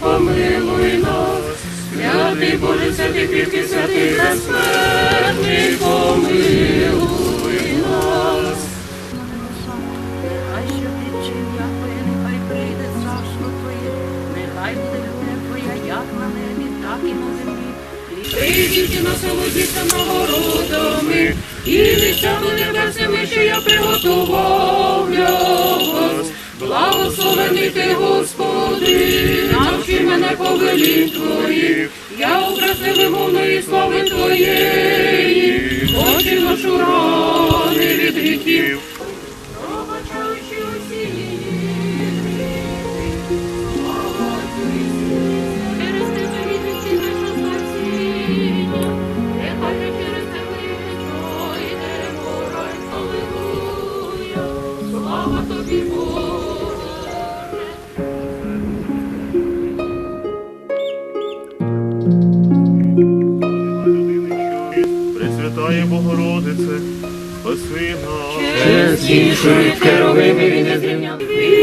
помилуй нас. Святий Боже, святий, кріпкий, святий, безсмертний, помилуй нас. Нехай що відчиня твоє, нехай прийде царство твоє, нехай буде воля твоя, як на небі, так і на землі. Прийдіть і насолодіться нагородами, і лися до небесами, що я приготував для вас. Благословений ти, Господи, повелінь твоїх, я образ невимовної слави Богородице, спаси нас. Честнейший керовими він незрівнян. Вічная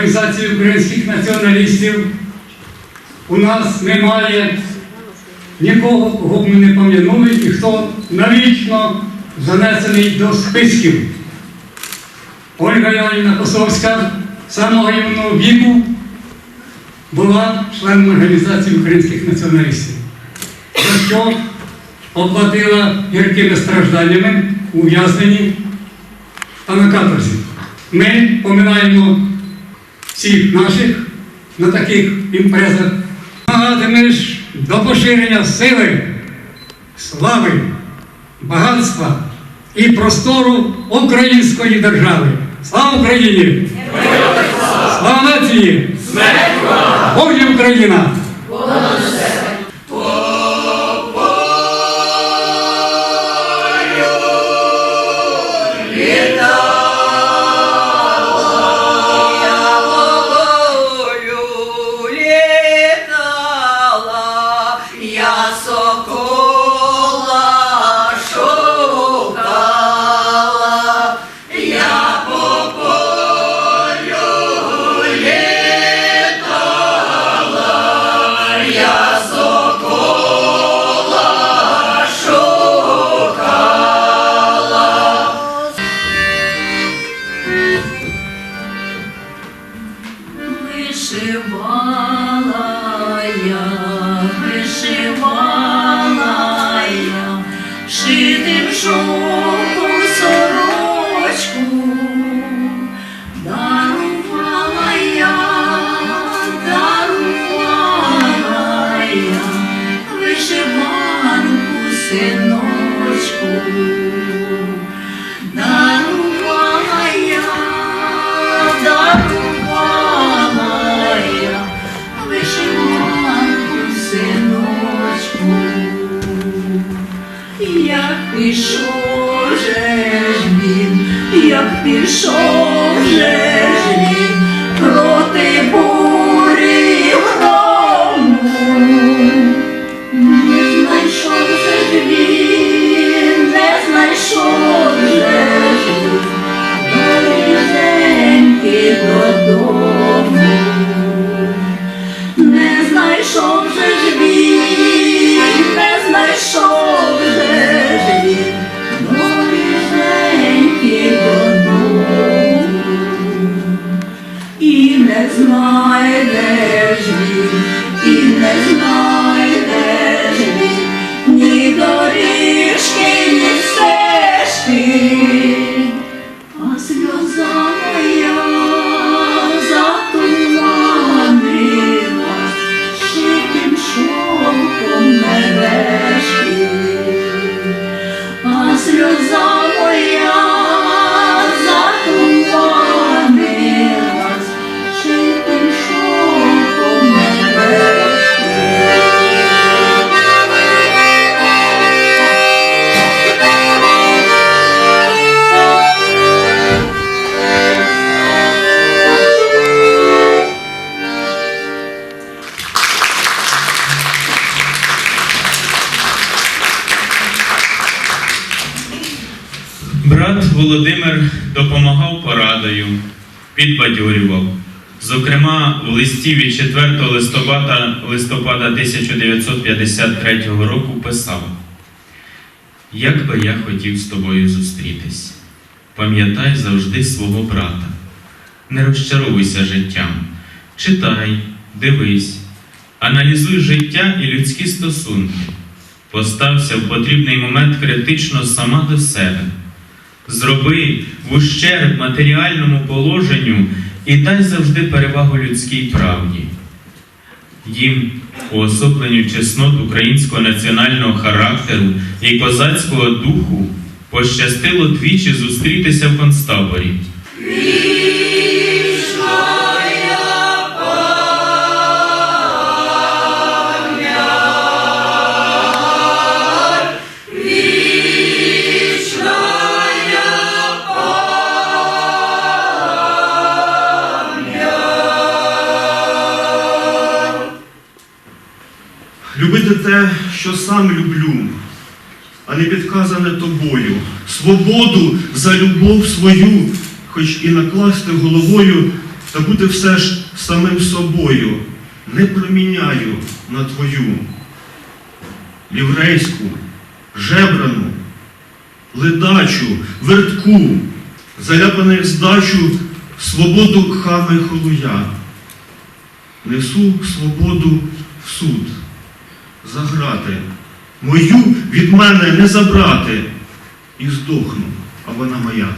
Організації українських націоналістів у нас немає нікого, кого б ми не пам'ятали і хто навічно занесений до списків. Ольга Іванівна Косовська самого юного віку була членом Організації українських націоналістів, за що оплатила гіркими стражданнями ув'язнені та на каторзі. Ми поминаємо всіх наших на таких імпрезах. Нагадуєш до поширення сили, слави, багатства і простору української держави. Слава Україні! Слава нації! Богі Україна! синочку, дарувала я, дарувала синочку, як пішов же ж він, як пішов же. perdoador. Amen. Володимир допомагав порадою, підбадьорював. Зокрема, у листі від 4 листопада, листопада 1953 року писав: Як би я хотів з тобою зустрітись, пам'ятай завжди свого брата, не розчаровуйся життям, читай, дивись, аналізуй життя і людські стосунки, постався в потрібний момент критично сама до себе. Зроби в ущерб матеріальному положенню і дай завжди перевагу людській правді. Їм, уособленню чеснот українського національного характеру і козацького духу, пощастило двічі зустрітися в концтаборі. Любити те, що сам люблю, а не підказане тобою. Свободу за любов свою, хоч і накласти головою, та бути все ж самим собою. Не проміняю на твою ліврейську, жебрану, ледачу, вертку, заляпаних здачу, свободу хами холуя. Несу свободу в суд заграти, мою від мене не забрати, і здохну, а вона моя.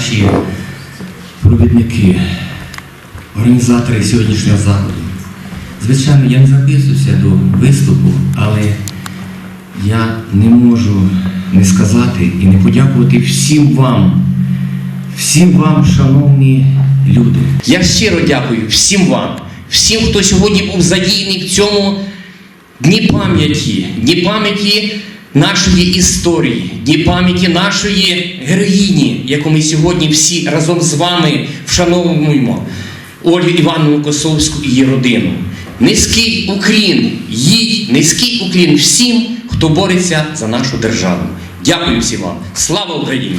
Наші провідники, організатори сьогоднішнього заходу. Звичайно, я не записуюся до виступу, але я не можу не сказати і не подякувати всім вам, всім вам, шановні люди. Я щиро дякую всім вам, всім, хто сьогодні був задіяний в цьому дні пам'яті, дні пам'яті нашої історії, дні пам'яті нашої героїні, яку ми сьогодні всі разом з вами вшановуємо, Ольгу Івановну Косовську і її родину. Низький уклін, їй низький уклін всім, хто бореться за нашу державу. Дякую всім вам. Слава Україні!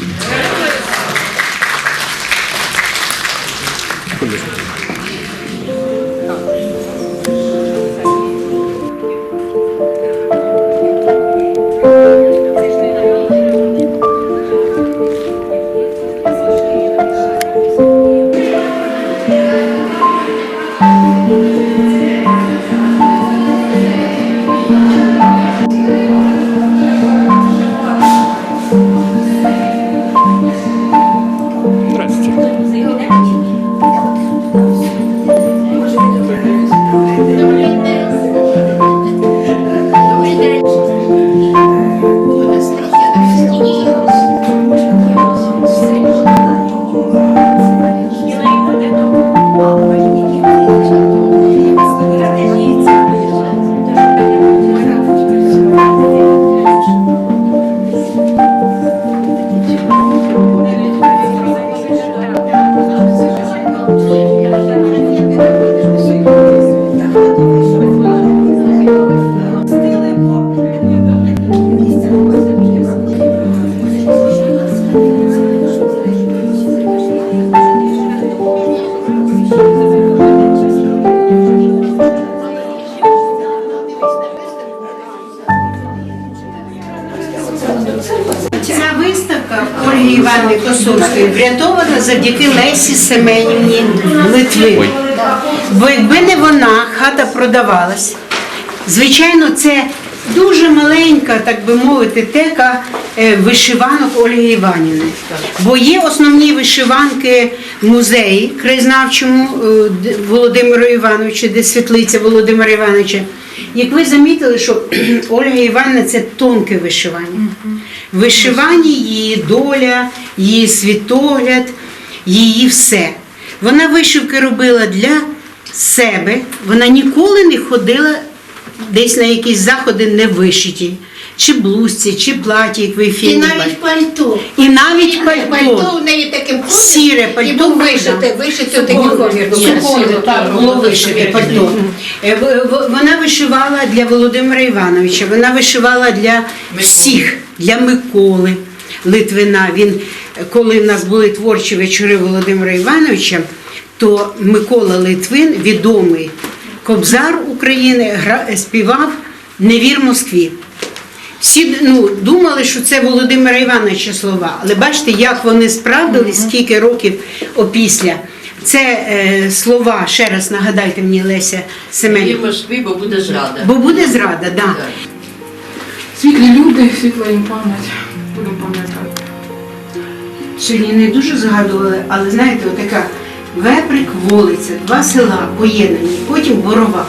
Ольги Івановни Косовської врятована завдяки Лесі Семенівні Литви. Бо якби не вона, хата продавалась. Звичайно, це дуже маленька, так би мовити, тека е, вишиванок Ольги Іванівни. Бо є основні вишиванки в музеї краєзнавчому е, Володимира Івановича, де світлиця Володимира Івановича. Як ви замітили, що Ольга Івановна це тонке вишивання. Вишивання її доля, її світогляд, її все. Вона вишивки робила для себе, вона ніколи не ходила десь на якісь заходи не вишиті. Чи блузці, чи платі, як ви І фільмі бачите. навіть пальто. І навіть Пальто пальто. в неї таким кольором. Сіре І пальто був видно. вишите, вишите такий колір. Секунду, так, було вишите пальто. Е, в- в- Вона вишивала для Володимира Івановича, вона вишивала для всіх, для Миколи Литвина. Він, е, коли в нас були творчі вечори Володимира Івановича, то Микола Литвин, відомий кобзар України, гра- співав Невір Москві. Всі ну, думали, що це Володимира Івановича слова, але бачите, як вони справдились, скільки років опісля. Це е, слова, ще раз нагадайте мені Леся І Семенівна. бо буде зрада. Бо буде зрада, так. Да. Світлі люди, світла їм пам'ять. Будемо пам'ятати. Сьогодні не дуже згадували, але знаєте, отака Веприк, Волиця, два села поєднані, потім Борова.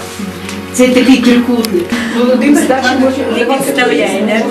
Це такий трикутник. Володимир Підставляє,